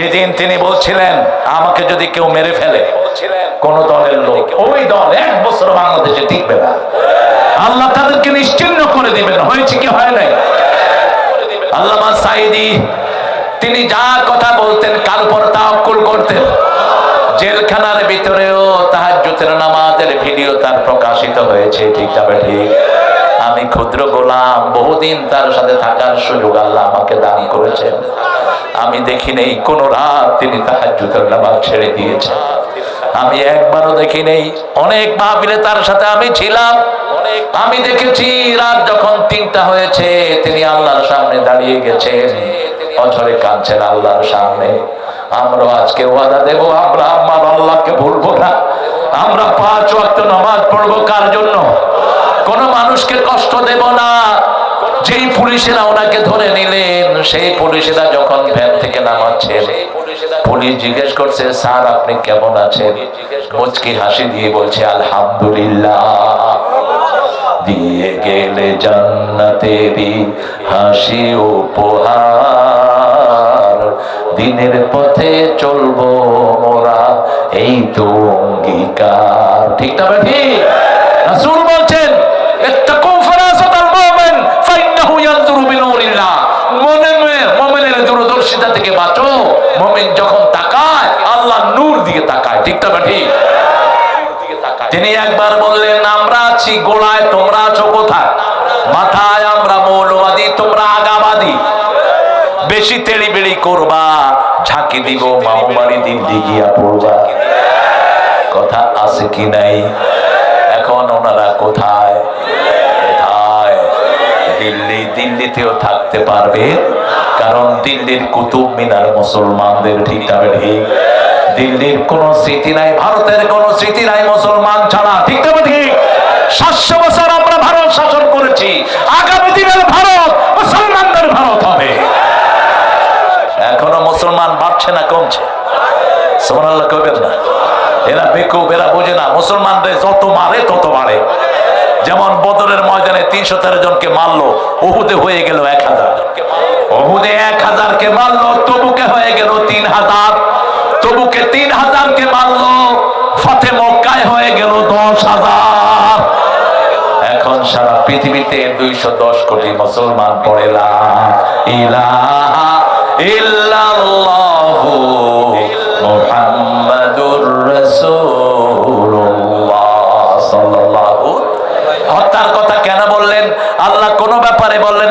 যেদিন তিনি বলছিলেন, আমাকে যদি কেউ মেরে ফেলে, কোন দলের লোক ওই দল এক বছর বাংলাদেশে টিকবে না। আল্লাহ তাদেরকে নিশ্চিন্ন করে দিবেন। হয়েছে কি, হয় নাই? আল্লামা সাইদি তিনি যা কথা বলতেন, কার পর তাওকুল করতেন? জেলখানার ভিতরেও তাহাজ্জুদের নামাজের ভিডিও তার প্রকাশিত হয়েছে। ঠিক তবে ঠিক। আমি ক্ষুদ্র গোলাম, বহুদিন তার সাথে থাকার সুযোগ আল্লাহ আমাকে দান করেছেন। আমি দেখি নেই, কোন রাত তিনি তাহাজ্জুদের নামাজ ছেড়ে দিয়েছেন। আমি একবারও দেখি নেই, অনেক মাহফিলে তার সাথে আমি ছিলাম। আমি দেখেছি, রাত যখন তিনটা হয়েছে, তিনি আল্লাহর সামনে দাঁড়িয়ে গেছেন। অঝরে কাঁদছেন আল্লাহর সামনে। আমরা আজকে ওয়াদা দেব আমরা আমার আল্লাহকে ভুলবো না। আমরা পাঁচ ওয়াক্ত নামাজ পড়ব কার জন্য? দেব না যেই পুলিশেরা ওনাকে ধরে নিলেন, সেই পুলিশেরা যখন ভ্যান থেকে নামাচ্ছেন পুলিশ জিজ্ঞেস করছে, স্যার, আপনি কেমন আছেন? মুচকি হাসি দিয়ে বলছে, আলহামদুলিল্লাহ। দিয়ে গেলে জান্নাতেরই হাসি উপহার। দিনের পথে চলবো মোরা, এই তো অঙ্গীকার। ঠিক না ঠিক মুমিন যখন তাকায়, আল্লাহ নূর দিয়ে তাকায়। ঠিক না ঠিক? তিনি একবার বললেন, আমরা আছি গোড়ায় তোমরা আছো কোথায়? মাথায়, আমরা মৌলবাদী, তোমরা আগাবাদী। বেশি তেড়ি বেড়ি করবা, ঝাঁকি দিব বাড়ি দিন গিয়া পড়বা। কথা আছে কি নাই? এখন ওনারা কোথায়? কোথায়? দিল্লি, দিল্লিতেও থাকতে পারবে? কারণ দিল্লির কুতুব মিনার মুসলমানদের ঠিক তবে ঠিক। দিল্লির কোন স্মৃতি নাই, ভারতের কোন স্মৃতি নাই মুসলমান ছাড়া, ঠিক তবে ঠিক। সাতশো বছর আমরা ভারত শাসন করেছি, আগামী দিনের ভারত মুসলমানদের ভারত হবে। এখনও মুসলমান বাড়ছে না কমছে? সোমানাল্লাহ কবেন না। এরা বেকুব, এরা বোঝে না, মুসলমানদের যত মারে, তত বাড়ে যেমন বদরের ময়দানে তিনশো তেরো জনকে মারলো ওহুদে হয়ে গেল এক হাজার ওহুদে এক হাজার কে মারলো, তবুকে হয়ে গেল তিন হাজার। তবুকে তিন হাজার কে মারলো ফাতে মক্কায় হয়ে গেল দশ হাজার। এখন সারা পৃথিবীতে দুইশো দশ কোটি মুসলমান পড়ে ইলাহা ইল্লাল্লাহু মুহাম্মাদুর হত্যার কথা কেন বললেন? আল্লাহ কোন ব্যাপারে বললেন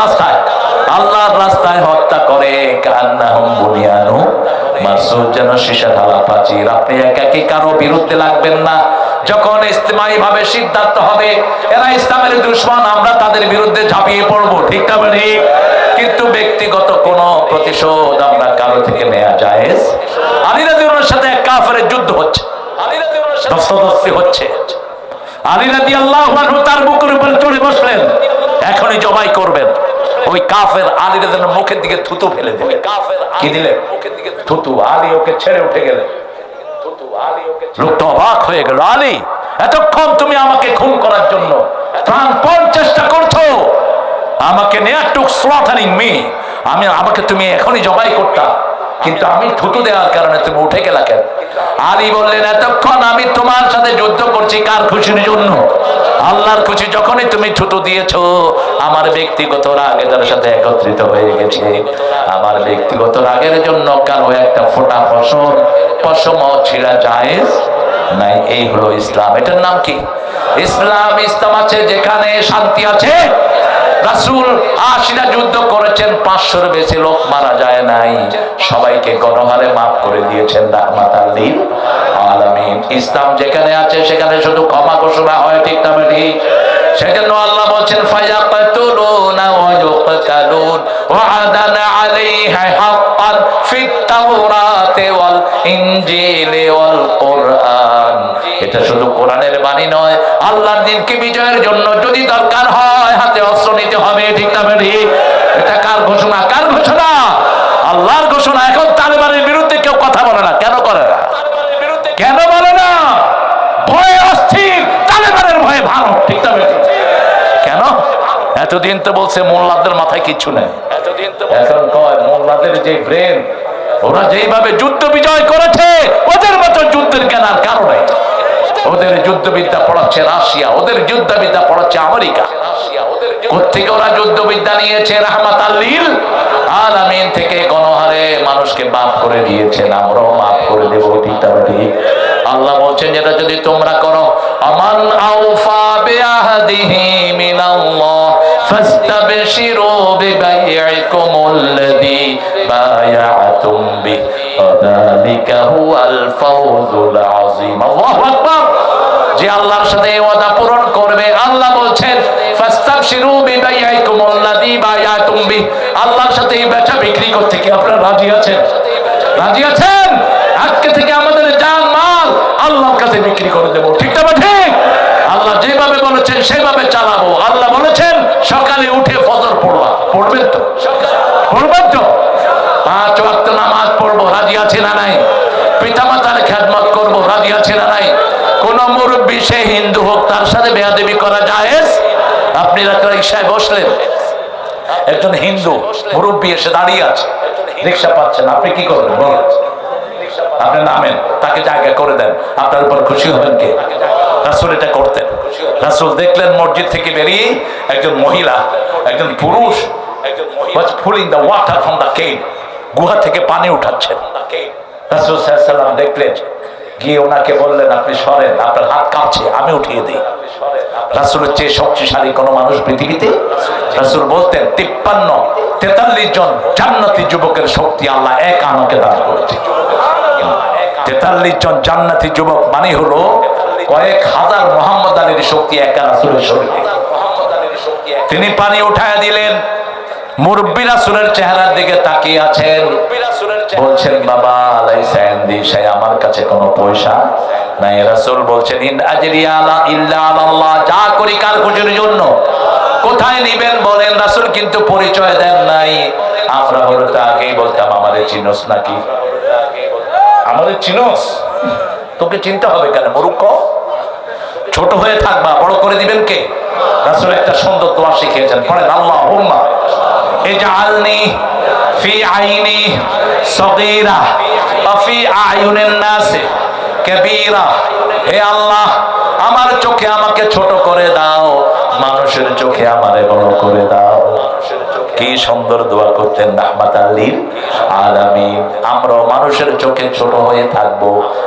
রাস্তায় হত্যা করে কান্নাহুম বুনিয়ানু মাসুদ যেন সীসা ঢালা প্রাচীর আপনি একাকি কারও বিরুদ্ধে লাগবেন না। যখন ইস্তেমাই ভাবে সিদ্ধান্ত হবে এরা ইসলামের দুশ্মন আমরা তাদের বিরুদ্ধে ঝাঁপিয়ে পড়ব ঠিক না ঠিক কিন্তু ব্যক্তিগত কোন প্রতিশোধ আমরা কারও থেকে নেওয়া যায় সাথে এক কাফের যুদ্ধ হচ্ছে। হচ্ছে। আলী রাদি আল্লাহ তার বুকের উপরে চড়ে বসলেন। এখনই জবাই করবেন। ওই কাফের আলীর মুখের দিকে থুতু ফেলে দিলেন কি দিলে? থুতু। আলী ওকে ছেড়ে উঠে গেলে। লোকটা অবাক হয়ে গেল আলী এতক্ষণ তুমি আমাকে খুন করার জন্য প্রাণপণ চেষ্টা করছ। আমাকে নেয়ার টুক মি। আমি আমাকে তুমি এখনই জবাই করতা। কিন্তু আমি থুতু দেওয়ার কারণে তুমি উঠে গেলা কেন? আলী বললেন, এতক্ষণ আমি তোমার সাথে যুদ্ধ করছি, কার খুশির জন্য? আল্লাহর খুশি যখনই তুমি থুতু দিয়েছ, আমার ব্যক্তিগত রাগ এটার সাথে একত্রিত হয়ে গেছে। আমার ব্যক্তিগত রাগের জন্য কারও একটা ফোটা ফসল পশম ছিঁড়া জায়েজ নাই। এই হলো ইসলাম। এটার নাম কি? ইসলাম ইসলাম আছে যেখানে শান্তি আছে রাসুল আশিরা যুদ্ধ করেছেন, পাঁচশোর বেশি লোক মারা যায় নাই। সবাইকে গণহারে মাফ করে দিয়েছেন রাহমাত ইসলাম যেখানে আছে, সেখানে শুধু ক্ষমা ঘোষণা হয়, ঠিক তবে ঠিক সেজন্য আল্লাহ বলছেন এটা শুধু কোরআনের বাণী নয়, আল্লাহর দিনকে বিজয়ের জন্য যদি দরকার হয়, হাতে অস্ত্র নিতে হবে, ঠিক না এটা কার ঘোষণা? কার ঘোষণা? আল্লাহর ঘোষণা এখন এতদিন তো বলছে মোল্লাদের মাথায় কিচ্ছু নেই। এতদিন তো এখন কয়, মোল্লাদের যে ব্রেন, ওরা যেইভাবে যুদ্ধ বিজয় করেছে, ওদের মতো যুদ্ধের জ্ঞান আর কারও ওদের যুদ্ধবিদ্যা পড়াচ্ছে রাশিয়া, ওদের যুদ্ধবিদ্যা পড়াচ্ছে আমেরিকা। কোথেকে ওরা যুদ্ধবিদ্যা নিয়েছে? রাহমাত আল্লিল আলামিন থেকে গণহারে মানুষকে মাফ করে দিয়েছেন, আমরাও মাফ করে দেব, ঠিক আল্লাহ বলছেন, যেটা যদি তোমরা করো আমান আউফা বিআহদিহি মিনাল্লাহ। ফাস্তাবশিরু বিবাইইকুমুল্লাযী বায়াতুম বিহি ওয়াযালিকা হুয়াল ফাওজুল আযীম। আল্লাহু আকবার। যে আল্লাহর সাথে ওয়াদা পূরণ করবে, আল্লাহ বলছেন, ফাস্তাবশিরু আল্লাহর সাথে এই বেচা বিক্রি করতে কি আপনারা রাজি আছেন? রাজি আছেন? আজকে থেকে আমাদের জান মাল আল্লাহর কাছে বিক্রি করে দেবো। ঠিক না ঠিক? আল্লাহ যেভাবে বলেছেন, সেভাবে চালাবো আল্লাহ বলেছেন সকালে উঠে ফজর পড়বা। পড়বেন তো? পড়বেন তো? পাঁচ নামাজ পড়ব আছে না নাই? খেদমত করব আছে না নাই? কোন মুরব্বী, সে হিন্দু হোক, তার সাথে করা আপনি বসলেন। একজন হিন্দু মুরব্বী এসে দাঁড়িয়ে আছে। রিক্সা পাচ্ছেন, আপনি কি করবেন? বলেন। আপনি নামেন, তাকে জায়গা করে দেন। আপনার উপর খুশি হবেন কে? রাসুল এটা করতেন। রাসুল দেখলেন মসজিদ থেকে বেরিয়ে একজন মহিলা, একজন পুরুষ water from the গুহা থেকে পানি উঠাচ্ছেন। রাসুল দেখলেন, গিয়ে ওনাকে বললেন, আপনি সরেন, আপনার হাত আমি উঠিয়ে দিই। রাসুলের চেয়ে শক্তিশালী কোন মানুষ পৃথিবীতে? রাসুল বলতেন, তিপ্পান্ন, তেতাল্লিশ জন জান্নাতি যুবকের শক্তি আল্লাহ এক আমাকে দান করেছে। তেতাল্লিশ জন জান্নাতি যুবক মানে হলো কয়েক হাজার মোহাম্মদ আলীর শক্তি একা রাসুলের শরীরে। তিনি পানি উঠায় দিলেন। মুরব্বী রাসুলের চেহারার দিকে তাকিয়ে আছেন। বলছেন বাবা আমার কাছে কোনো পয়সা নাই। রাসুল বলছেন ইন আজরি ইল্লা আল্লাহ যা করি কার খুশির জন্য? কোথায় নিবেন? বলেন রাসুল কিন্তু পরিচয় দেন নাই। আমরা হয়তো আগেই বলতাম আমাদের চিনস নাকি? আমাদের চিনস? তোকে চিনতে হবে কেন মরুক্ষ ছোট হয়ে থাকবা বড় করে দিবেন কে? রাসুল একটা সুন্দর দোয়া শিখিয়েছেন, পড়েন আল্লাহ হুম্মা এজআলনি ফি আইনি সগীরা ফি আয়ুনিন নাস কাবীরা। হে আল্লাহ, আমার চোখে আমাকে ছোট করে দাও, মানুষের চোখে আমারে বড় করে দাও। কি সুন্দর দোয়া করতেন রাহমাত আল্লিল আলামিন। আমরাও মানুষের চোখে ছোট হয়ে থাকব।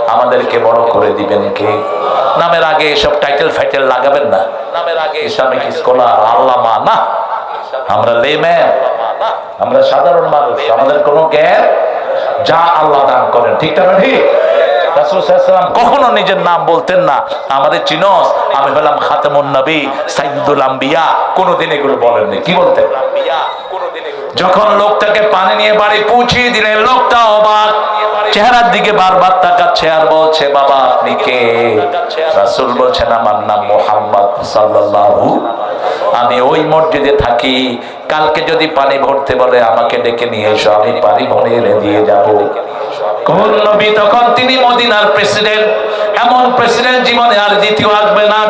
আমাদেরকে বড় করে দিবেন কে? নামের আগে এসব টাইটেল ফাইটেল লাগাবেন না। নামের আগে ইসলামিক স্কলার আল্লামা, না। আমরা লেম্যান আমরা সাধারণ মানুষ। আমাদের কোনো জ্ঞান যা আল্লাহ দান করেন। ঠিক না ঠিক রাসূল সাল্লাল্লাহু আলাইহি ওয়াসাল্লাম কখনো নিজের নাম বলতেন না। আমাদের চিনস, আমি হলাম খাতামুন নবী, সাইয়্যিদুল আম্বিয়া। কোনোদিন এগুলো বলেননি। কি বলতেন? যখন লোকটাকে পানি নিয়ে বাড়ি পৌঁছিয়ে দিলেন, লোকটা অবাক। চেহারার দিকে বারবার তাকাচ্ছে, আর বলছে, বাবা, আপনি কে? রাসূল বলছেন, আমার নাম মোহাম্মদ সাল্লাল্লাহু আমি ওই মসজিদে থাকি। কালকে যদি পানি ভরতে বলে, আমাকে ডেকে নিয়ে এসো, আমি পানি ভরে এনে দিয়ে যাব। নবী? তখন তিনি প্রেসিডেন্ট। এমন প্রেসিডেন্ট জীবনে আর দ্বিতীয় আসবে না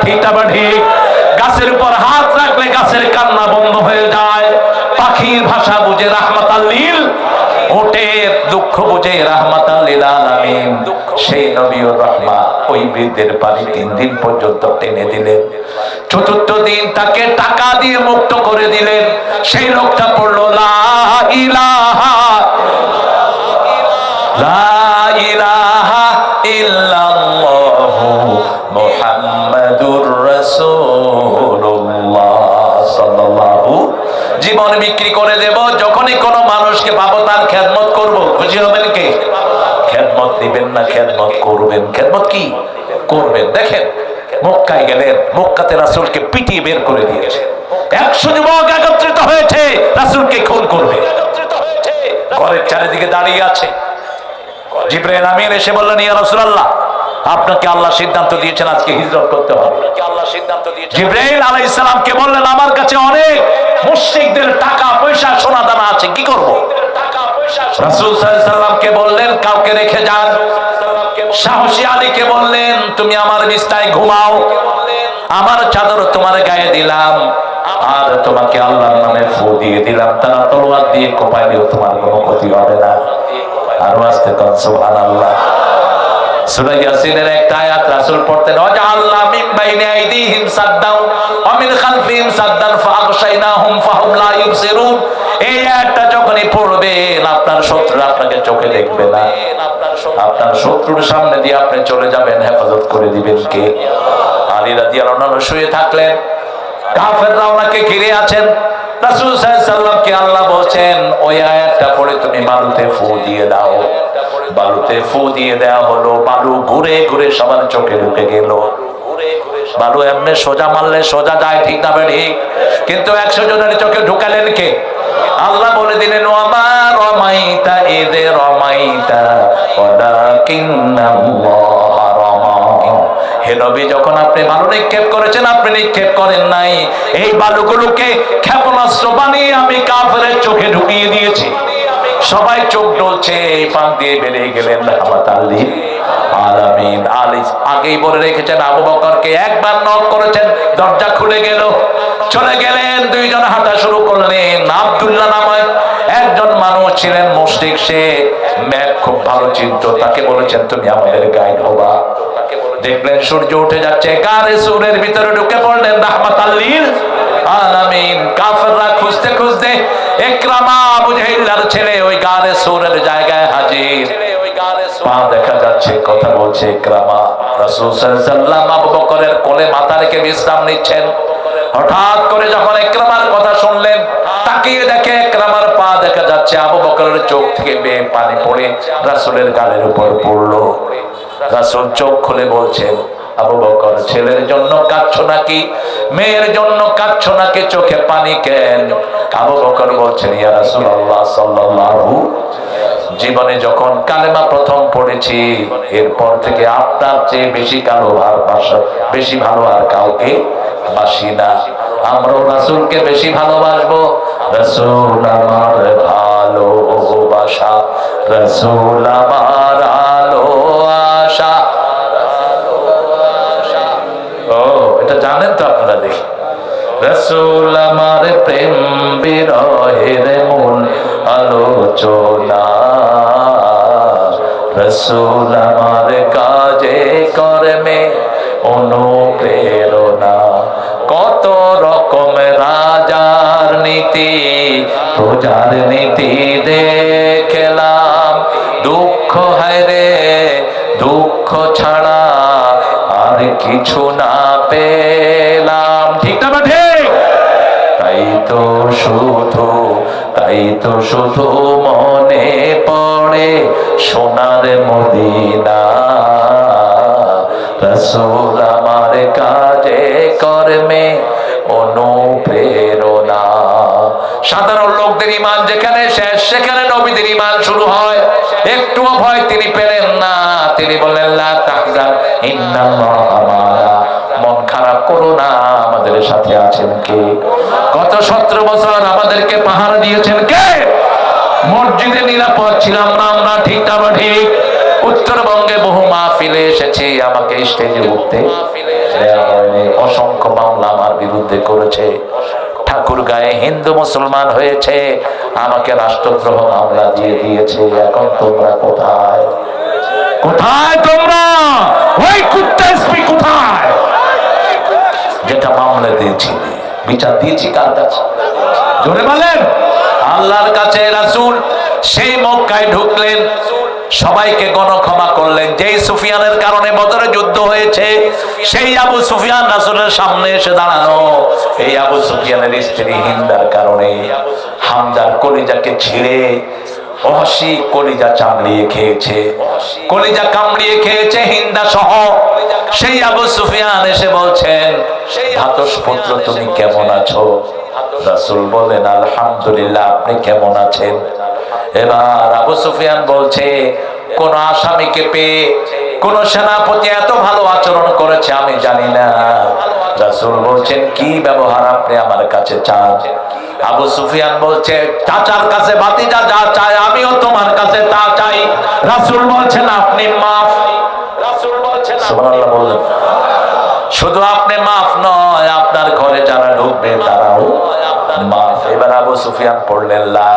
গাছের উপর হাত রাখলে গাছের কান্না বন্ধ হয়ে যায়। পাখির ভাষা বুঝে রাহমাত আল্লিল ওটের দুঃখ বুঝে রাহমাত আল্লিল আলামিন সেই নবীর রহমা ওই বৃদ্ধের পানি তিন দিন পর্যন্ত টেনে দিলেন। চতুর্থ দিন তাকে টাকা দিয়ে মুক্ত করে দিলেন। সেই লোকটা পড়ল লা ইলাহা লা ইলাহা ইল্লাল্লাহু মুহাম্মাদুর রাসূলুল্লাহ সাল্লাল্লাহু জীবন বিক্রি করে দেব যখনই কোনো মানুষকে পাবো তার খেদমত করব খুশি হবেন কে দিবেন না, খেদমত করবেন। খেদমত কি? করবেন। দেখেন, মক্কায় গেলেন, মক্কাতে রাসূলকে পিটিয়ে বের করে দিয়েছে। একশো যুবক একত্রিত হয়েছে, রাসূলকে খুন করবে। দিকে দাঁড়িয়ে আছে। জিব্রাইল আমিন এসে বললেন, ইয়া আপনাকে আল্লাহ সিদ্ধান্ত দিয়েছেন, আজকে হিজরত করতে হবে। আল্লাহ সিদ্ধান্ত দিয়েছে জিব্রাইল আলাইহিস সালামকে বললেন, আমার কাছে অনেক মুশরিকদের টাকা পয়সা সোনা দানা আছে, কি করব? রাসূল সাল্লাল্লাহু বললেন, কাউকে রেখে যান। সাহসী আলীকে বললেন, তুমি আমার বিস্তায় ঘুমাও। আমার চাদর তোমার গায়ে দিলাম। আর তোমাকে আল্লাহর নামে ফু দিয়ে দিলাম। তারা তলোয়ার দিয়ে কোপাইলেও তোমার কোনো ক্ষতি হবে না। আর আস্তে কন, সুবহানাল্লাহ। একটা আয়াত রাসূল সাদ্দান ফাআগশাইনাহুম ফাহুম লা যখনই পড়বেন, আপনার শত্রু আপনাকে চোখে দেখবে না। আপনার শত্রুর সামনে দিয়ে আপনি চলে যাবেন, হেফাজত করে দিবেন কে? আলী রাদিয়াল্লাহু আনহু শুয়ে থাকলেন। আল্লাহ বালুতে ফু দিয়ে দেওয়া হলো, বালু ঘুরে ঘুরে সবার চোখে ঢুকে গেল। বালু এমনি সোজা মারলে সোজা যায়, ঠিক না ঠিক কিন্তু একশো জনের চোখে ঢুকালেন কে? আল্লাহ বলে দিলেন যখন আপনি করেছেন, আপনি নিক্ষেপ করেন নাই। এই বালুগুলোকে ক্ষেপণাস্ত্র বানিয়ে আমি কাফের চোখে ঢুকিয়ে দিয়েছি। সবাই চোখ ডলছে, এই ফাঁক দিয়ে বেরিয়ে গেলেন আগেই বলে রেখেছেন, আবু বকরকে একবার নক করেছেন, দরজা খুলে গেল। চলে গেলেন, দুইজন হাঁটা শুরু করলেন। আব্দুল্লাহ নামায় একজন মানুষ ছিলেন মুশরিক, সে ম্যাপ খুব ভালো চিন্ত তাকে বলেছেন, তুমি আমাদের গাইড হবা। দেখলেন সূর্য উঠে যাচ্ছে। কারে সুরের ভিতরে ঢুকে পড়লেন রাহমাত আল্লির আলামিন, কাফেররা খুঁজতে খুঁজতে একরামা আবু জাহিল্লার ছেলে ওই গারে সুরের জায়গায় হাজির। পা দেখা যাচ্ছে, কথা বলছে একরামা। রাসূল সাল্লাল্লাহু আবু বকরের কোলে মাথা রেখে বিশ্রাম নিচ্ছেন। হঠাৎ করে যখন একরামার কথা শুনলেন, তাকিয়ে দেখে একরামার পা দেখা যাচ্ছে আবু বকরের চোখ থেকে বেয়ে পানি পড়ে, রাসূলের গালের উপর পড়ল। রাসূল চোখ খুলে বলছেন, আবু বকর, ছেলের জন্য কাঁদছো নাকি? মেয়ের জন্য কাঁদছো নাকি? চোখে পানি কেন? আবু বকর বলছেন, ইয়া রাসূলুল্লাহ সাল্লাল্লাহু জীবনে যখন কালেমা প্রথম পড়েছি, এরপর থেকে আপনার চেয়ে বেশি কালো আর বেশি ভালো আর কাউকে বাসি না। আমরাও রাসূলকে বেশি ভালোবাসবো। রাসূল আমার ভালোবাসা রাসূল আমার জানেন তো আপনারা দেখি। রসুল আমার প্রেম বিরহের মূল আলোচনা। রসুল আমার কাজে কর্মে অনুপ্রেরণা। কত রকম রাজার নীতি, প্রজার নীতি দেখলাম। দুঃখ হায় রে, দুঃখ ছাড়া কিছু না পেলাম। ঠিক না ঠিক? তাই তো শুধু, তাই তো শুধু মনে পড়ে সোনার মদিনা। রসুল আমার কাজে, কর্মে অনুপ্রেরণা। সাধারণ লোকদের ইমান যেখানে শেষ, সেখানে নবীদের ইমান শুরু হয়। একটুও ভয় তিনি পেলেন না। তিনি বললেন মা'ানা খারাপ করো না, আমাদের সাথে আছেন কে? গত সতেরো বছর আমাদেরকে পাহারা দিয়েছেন কে? মসজিদে নিরাপদ ছিলাম না আমরা, ঠিক না ঠিক। উত্তরবঙ্গে বহু মাহফিলে এসেছি, আমাকে স্টেজে উঠতে। অসংখ্য মামলা আমার বিরুদ্ধে করেছে। ঠাকুর গায়ে হিন্দু মুসলমান হয়েছে, আমাকে রাষ্ট্রদ্রোহ মামলা দিয়ে দিয়েছে, এখন তোমরা কোথায়? কোথায় তোমরা? ওই কুত্তা এসপি কোথায়? যেটা মামলা দিয়েছিলে বিচার দিয়েছি কার কাছে? জোরে বলেন। আল্লাহর কাছে রাসূল, সেই মক্কায় ঢুকলেন, সবাইকে গণক্ষমা করলেন। যেই সুফিয়ানের কারণে বদরে যুদ্ধ হয়েছে, সেই আবু সুফিয়ান রাসূলের সামনে এসে দাঁড়ানো এই আবু সুফিয়ানের স্ত্রী হিন্দার কারণে হামদার কলিজাকে ছিঁড়ে কেমন আপনি কেমন আছেন? এবার আবু সুফিয়ান বলছে, কোন আসামিকে পেয়ে কোন সেনাপতি এত ভালো আচরণ করেছে আমি জানি না। রাসূল বলছেন কি ব্যবহার আপনি আমার কাছে চান? আবু সুফিয়ান বলছে চাচার কাছে বাতিজা যা চায় আমিও তোমার কাছে তা চাই। রাসূল বলছেন আপনি মাফ। রাসূল বলছেন সুবহানাল্লাহ বললেন। শুধু আপনি মাফ নয় আপনার ঘরে যারা ঢুকবে তারাও মাফ। এবার আবু সুফিয়ান পড়লেন লা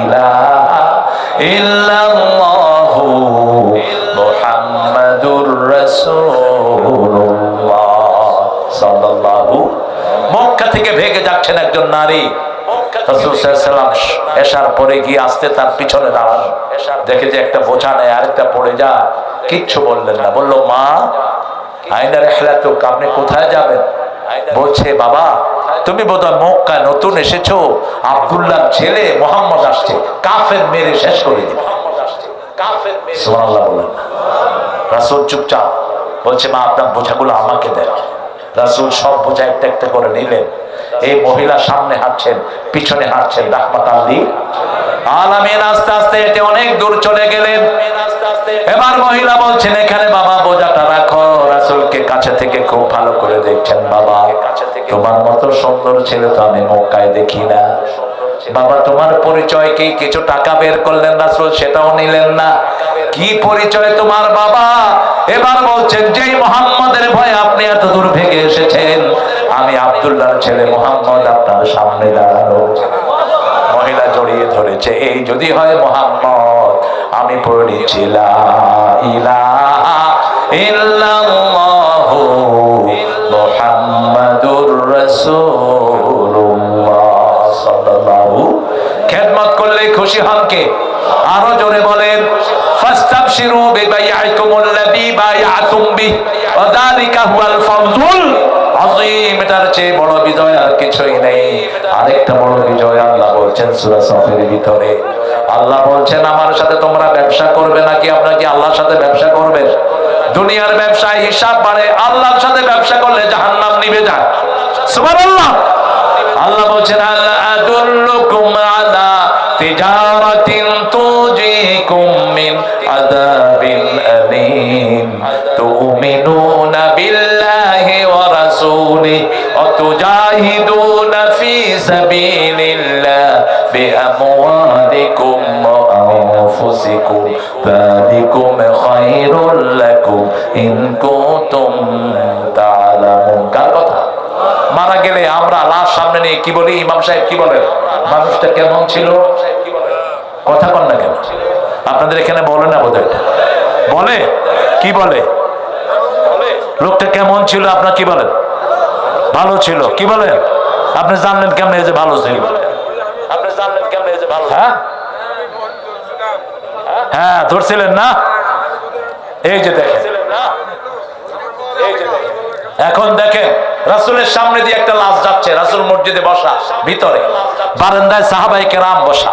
ইলাহা ইল্লাল্লাহু মুহাম্মাদুর রাসূলুল্লাহ ভেগে যাচ্ছেন একজন নারী। নতুন এসেছ। আব্দুল্লাহ ছেলে মোহাম্মদ আসছে। কাফের মেরে শেষ করে দিবে। রাসূল চুপচাপ বলছে, মা, আপনার বোঝাগুলো আমাকে দেন। রাসূল সব বোঝা একটা একটা করে নিলেন। এই মহিলা সামনে হাঁটছেন, পিছনে হাঁটছেন। রাহমাত আল্লি। আলামিন আস্তে আস্তে হেঁটে অনেক দূর চলে গেলেন। এবার মহিলা বলছেন, এখানে বাবা, বোঝাটা রাখো। রাসূলকে কাছে থেকে খুব ভালো করে দেখছেন বাবা। তোমার মতো সুন্দর ছেলে তো আমি মক্কায় দেখি না। বাবা, তোমার পরিচয় কি? কিছু টাকা বের করলেন রাসূল, সেটাও নিলেন না। কি পরিচয় তোমার বাবা? এবার বলছেন, যেই মোহাম্মদের ভয়ে আপনি এত দূর ভেগে এসেছেন। আমি আব্দুল্লাহর ছেলে মোহাম্মদ আপনার সামনে দাঁড়ানো মহিলা জড়িয়ে ধরেছে, এই যদি হয় মোহাম্মদ, আমি পড়েছি লা ইলাহা ইল্লাল্লাহু মুহাম্মাদুর রাসূলুল্লাহ সাল্লাল্লাহু। খেদমত করলে খুশি হন কে? আরও জোরে বলেন ফাস্তাবশিরু বিবাইআকুমুল্লাযী বায়াতুম বিহি, ওয়া যালিকা হুয়াল ফাওজুল আযীম। এটার চেয়ে বড় বিজয় আর কিছুই নেই। আরেকটা বড় বিজয় আল্লাহ বলছেন সূরা সফের ভিতরে। আল্লাহ বলছেন, আমার সাথে তোমরা ব্যবসা করবে নাকি আপনারা কি আল্লাহর সাথে ব্যবসা করবেন? দুনিয়ার ব্যবসায় হিসাব বাড়ে, আল্লাহর সাথে ব্যবসা করলে জাহান্নাম নিভে যায়। সুবহানাল্লাহ। আল্লাহ বলছেন, আল্লাহ আদুল্লুকুম আলা তিজারাতিন ওয়া রাসূলিহি ওয়া তুজাহিদুনা ফি সাবিলিল্লাহ, বিআমওয়ালিকুম ওয়া আনফুসিকুম, যালিকুম খায়রুল লাকুম, ইন কুনতুম তা'লামুন কার কথা? মারা গেলে আমরা লাশ সামনে নিয়ে কি বলি? ইমাম সাহেব কি বলেন? মানুষটা কেমন ছিল? কথা কন না কেন? আপনাদের এখানে বলে না বোধহয় এটা। বলে? কি বলে? লোকটা কেমন ছিল? আপনার কি বলেন? ভালো ছিল। কি বলেন? আপনি জানলেন কেমন যে ভালো ছিল? আপনি জানলেন কেমন যে ভালো হ্যাঁ? হ্যাঁ ধরছিলেন না? এই যে দেখেন। না এই যে দেখেন। এখন দেখেন রাসুলের সামনে দিয়ে একটা লাশ যাচ্ছে রাসুল মসজিদে বসা ভিতরে। বারান্দায় সাহাবাই কেরাম বসা।